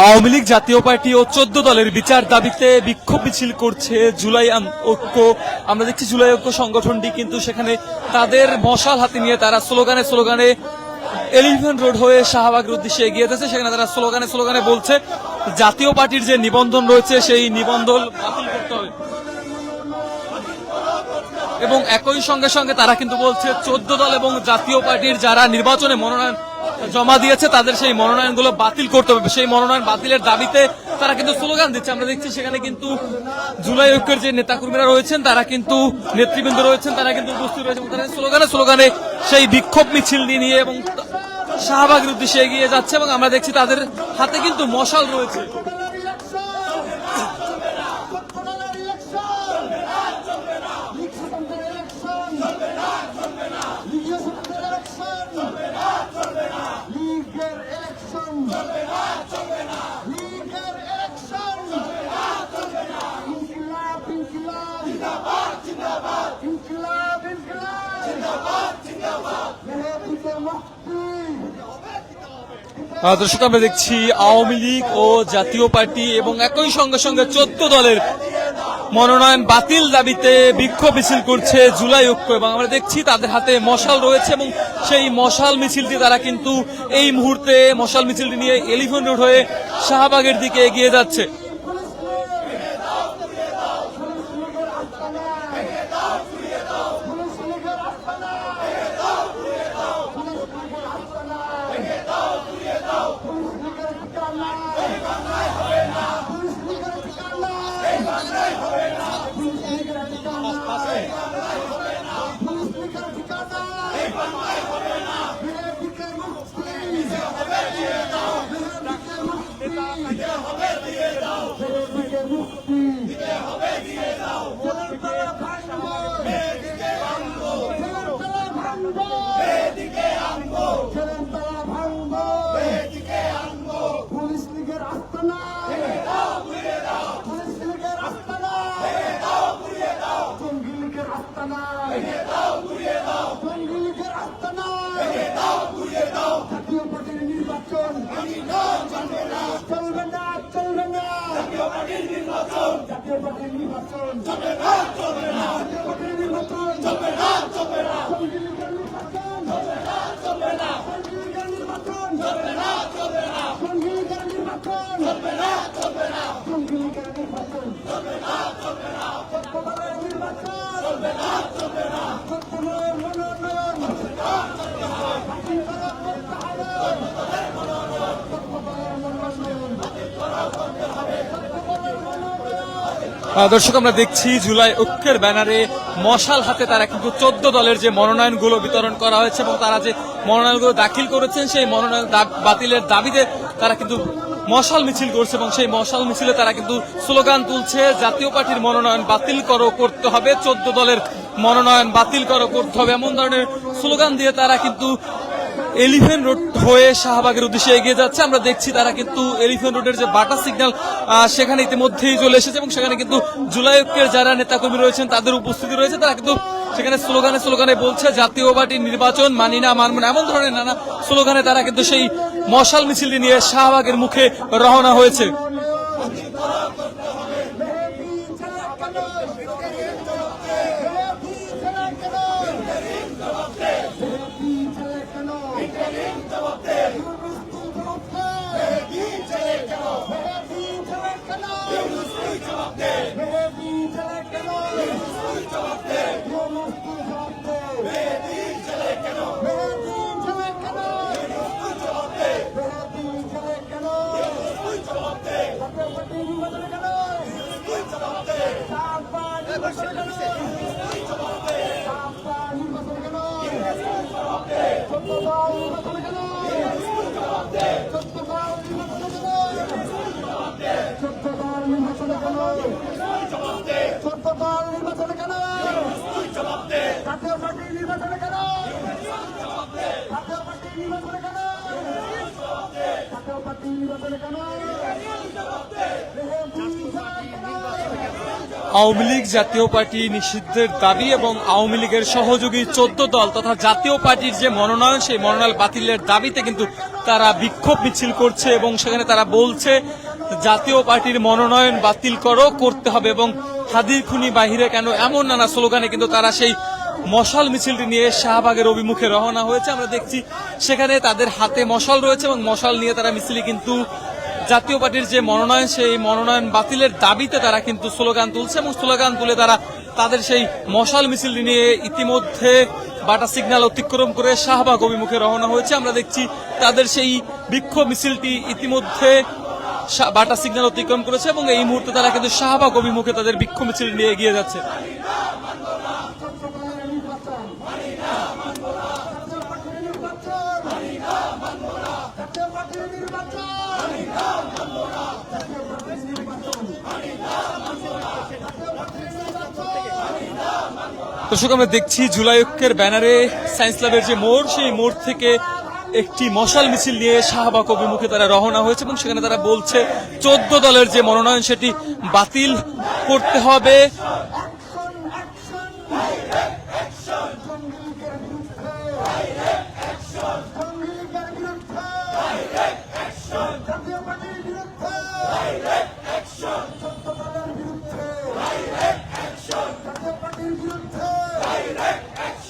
আওয়ামী লীগ জাতীয় পার্টি ও চোদ্দ দলের বিচার দাবিতে বিক্ষোভ মিছিল করছে জুলাই ঐক্য। আমরা দেখছি জুলাই ঐক্য সংগঠনটি কিন্তু সেখানে তাদের মশাল হাতে নিয়ে তারা স্লোগানে স্লোগানে এলিভেন রোড হয়ে শাহবাগের উদ্দেশ্যে এগিয়ে যাচ্ছে। সেখানে তারা স্লোগানে স্লোগানে বলছে, জাতীয় পার্টির যে নিবন্ধন রয়েছে, সেই নিবন্ধন এবং একই সঙ্গে সঙ্গে তারা কিন্তু বলছে, চোদ্দ দল এবং জাতীয় পার্টির যারা নির্বাচনে মনোনয়ন জমা দিয়েছে, তাদের সেই মনোনয়নগুলো বাতিল করতে হবে। সেই মনোনয়ন বাতিলের দাবিতে তারা কিন্তু স্লোগান দিচ্ছে। আমরা দেখছি সেখানে কিন্তু জুলাই ঐক্যের যে নেতাকর্মীরা রয়েছেন, তারা কিন্তু নেতৃবৃন্দ রয়েছেন, তারা কিন্তু উপস্থিত রয়েছেন এবং তারা স্লোগানে স্লোগানে সেই বিক্ষোভ মিছিল নিয়ে এবং শাহবাগের উদ্দেশ্যে এগিয়ে যাচ্ছে এবং আমরা দেখছি তাদের হাতে কিন্তু মশাল রয়েছে। আহ, দর্শক আমরা দেখছি আওয়ামী লীগ ও জাতীয় পার্টি এবং একই সঙ্গে সঙ্গে চোদ্দ দলের মনোনয়ন বাতিল দাবিতে বিক্ষোভ মিছিল করছে জুলাই ঐক্য এবং আমরা দেখছি তাদের হাতে মশাল রয়েছে এবং সেই মশাল মিছিলটি তারা কিন্তু এই মুহূর্তে মশাল মিছিলটি নিয়ে এলিফেন্ট রোড হয়ে শাহবাগের দিকে এগিয়ে যাচ্ছে পুলিশ লীগের আস্তানা পুলিশ লীগের আস্তানা জঙ্গি লীগের আস্তানা জঙ্গি লীগের আস্তানা জাতীয় পার্টির নির্বাচন চলবে না চলবে না জাতীয় পার্টির নির্বাচন জাতীয় পার্টির নির্বাচন চলবে না চলবে না জঙ্গি লীগের নির্বাচন চলবে না জঙ্গি লীগের নির্বাচন চলবে না চলবে না জঙ্গি লীগের নির্বাচন চলবে না চলবে না জঙ্গি লীগের নির্বাচন চলবে না চলবে না চট্টগ্রামের নির্বাচন চলবে না চলবে না চট্টগ্রামের মনোনয়ন চলবে না চলবে না বাতিল করা করতে হবে চট্টগ্রামের মনোনয়ন বাতিল করা করতে হবে চট্টগ্রামের মনোনয়ন আহ, দর্শক, আমরা দেখছি জুলাই ঐক্যের ব্যানারে মশাল হাতে তারা কিন্তু চোদ্দ দলের যে মনোনয়নগুলো বিতরণ করা হয়েছে এবং তারা যে মনোনয়নগুলো দাখিল করেছেন, সেই মনোনয়ন বাতিলের দাবিতে তারা কিন্তু মশাল মিছিল করছে এবং সেই মশাল মিছিলে তারা কিন্তু স্লোগান তুলছে, জাতীয় পার্টির মনোনয়ন বাতিল করো, করতে হবে। চোদ্দ দলের মনোনয়ন বাতিল করো, করতে হবে। এমন ধরনের স্লোগান দিয়ে তারা কিন্তু এলিফেন্ট রোড হয়ে শাহবাগের উদ্দেশ্যে এগিয়ে যাচ্ছে। আমরা দেখছি তারা কিন্তু এলিফেন্ট রোডের যে বাটা সিগন্যাল সেখানে ইতিমধ্যেই চলে এসেছে এবং সেখানে কিন্তু জুলাই যারা নেতাকর্মী রয়েছেন, তাদের উপস্থিতি রয়েছে। তারা কিন্তু সেখানে স্লোগানে স্লোগানে বলছে জাতীয় পার্টি নির্বাচন মানি না, মানব না, এমন ধরনের নানা স্লোগানে তারা কিন্তু সেই মশাল মিছিলটি নিয়ে শাহবাগের মুখে রওনা হয়েছে। জাতীয় পার্টির নির্বাচনে কেন জাতীয় পার্টির নির্বাচনে কেন জাতীয় পার্টির নির্বাচনে কেন আওয়ামী লীগ জাতীয় পার্টি নিষিদ্ধের দাবি এবং আওয়ামী লীগের সহযোগী চোদ্দ দল তথা জাতীয় পার্টির যে মনোনয়ন, সেই মনোনয়ন বাতিলের দাবিতে কিন্তু তারা বিক্ষোভ মিছিল করছে এবং সেখানে তারা বলছে, জাতীয় পার্টির মনোনয়ন বাতিল করো, করতে হবে এবং হাদির খুনি বাহিরে কেন এমন নানা স্লোগানে কিন্তু তারা সেই মশাল মিছিলটি নিয়ে শাহবাগের অভিমুখে রওনা হয়েছে। আমরা দেখছি সেখানে তাদের হাতে মশাল রয়েছে এবং মশাল নিয়ে তারা মিছিলে কিন্তু জাতীয় পার্টির যে মনোনয়ন, সেই মনোনয়ন বাতিলের দাবিতে তারা কিন্তু স্লোগান তুলছে এবং স্লোগান তুলে তারা তাদের সেই মশাল মিছিলটি নিয়ে ইতিমধ্যে বাটা সিগন্যাল অতিক্রম করে শাহবাগ অভিমুখে রওনা হয়েছে। আমরা দেখছি তাদের সেই বিক্ষোভ মিছিলটি ইতিমধ্যে বাটা সিগন্যাল অতিক্রম করেছে এবং এই মুহূর্তে তারা কিন্তু শাহবাগ অভিমুখে তাদের বিক্ষোভ মিছিল নিয়ে এগিয়ে যাচ্ছে। দর্শক, আমরা দেখছি জুলাই ব্যানারে সায়েন্স ল্যাবের যে মোড়, সেই মোড় থেকে একটি মশাল মিছিল নিয়ে শাহবাগ অভিমুখে তারা রওনা হয়েছে এবং সেখানে তারা বলছে, চোদ্দ দলের যে মনোনয়ন, সেটি বাতিল করতে হবে জঙ্গিলীগের বিরুদ্ধে জাতীয় পার্টির বিরুদ্ধে চোদ্দ দলের বিরুদ্ধে জাতীয় পার্টির বিরুদ্ধে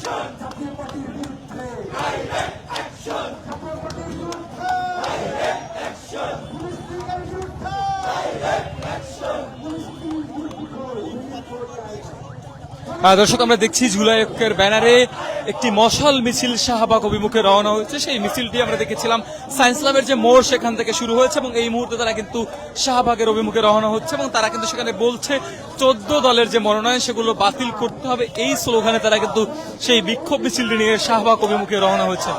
জাতীয় পার্টির বিরুদ্ধে জাতীয় পার্টির বিরুদ্ধে পুলিশ লীগের বিরুদ্ধে আহ, দর্শক, আমরা দেখছি জুলাই ব্যানারে একটি মশাল মিছিল শাহবাগ অভিমুখে রওনা হয়েছে। সেই মিছিলটি আমরা দেখেছিলাম সায়েন্স ল্যাবের যে মোড় সেখান থেকে শুরু হয়েছে এবং এই মুহূর্তে তারা কিন্তু শাহবাগের অভিমুখে রওনা হচ্ছে এবং তারা কিন্তু সেখানে বলছে, চোদ্দ দলের যে মনোনয়ন, সেগুলো বাতিল করতে হবে। এই স্লোগানে তারা কিন্তু সেই বিক্ষোভ মিছিলটি নিয়ে শাহবাগ অভিমুখে রওনা হয়েছে।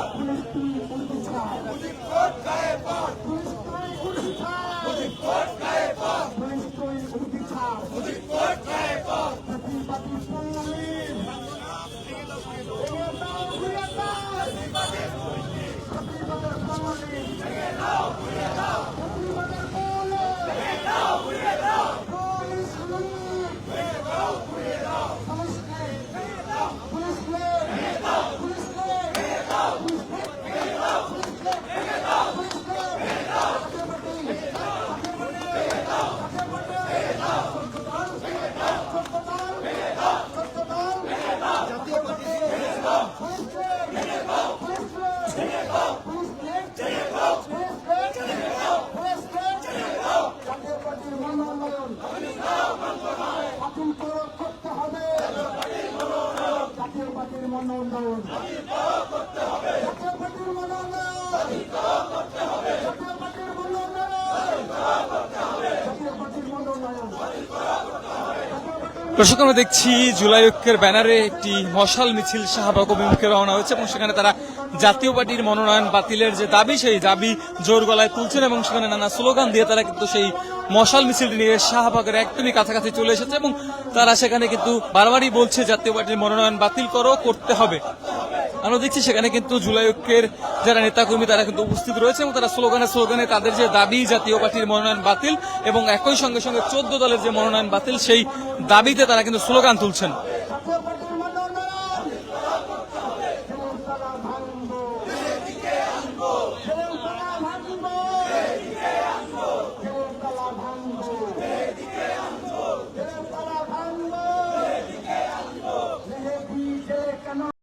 দর্শক, আমরা দেখছি জুলাই ঐক্যের ব্যানারে একটি মশাল মিছিল শাহবাগ অভিমুখে রওনা হয়েছে এবং সেখানে তারা জাতীয় পার্টির মনোনয়ন বাতিলের যে দাবি, সেই দাবি জোর গলায় তুলছেন এবং সেখানে নানা স্লোগান দিয়ে তারা কিন্তু সেই মশাল মিছিলটি নিয়ে শাহবাগের একদমই কাছাকাছি চলে এসেছে এবং তারা সেখানে কিন্তু বারবারই বলছে, জাতীয় পার্টির মনোনয়ন বাতিল করো, করতে হবে। আমরা দেখছি সেখানে কিন্তু জুলাই ঐক্যের যারা নেতাকর্মী, তারা কিন্তু উপস্থিত রয়েছে এবং তারা স্লোগানে স্লোগানে তাদের যে দাবি, জাতীয় পার্টির মনোনয়ন বাতিল এবং একই সঙ্গে সঙ্গে চোদ্দ দলের যে মনোনয়ন বাতিল, সেই দাবিতে তারা কিন্তু স্লোগান তুলছেন।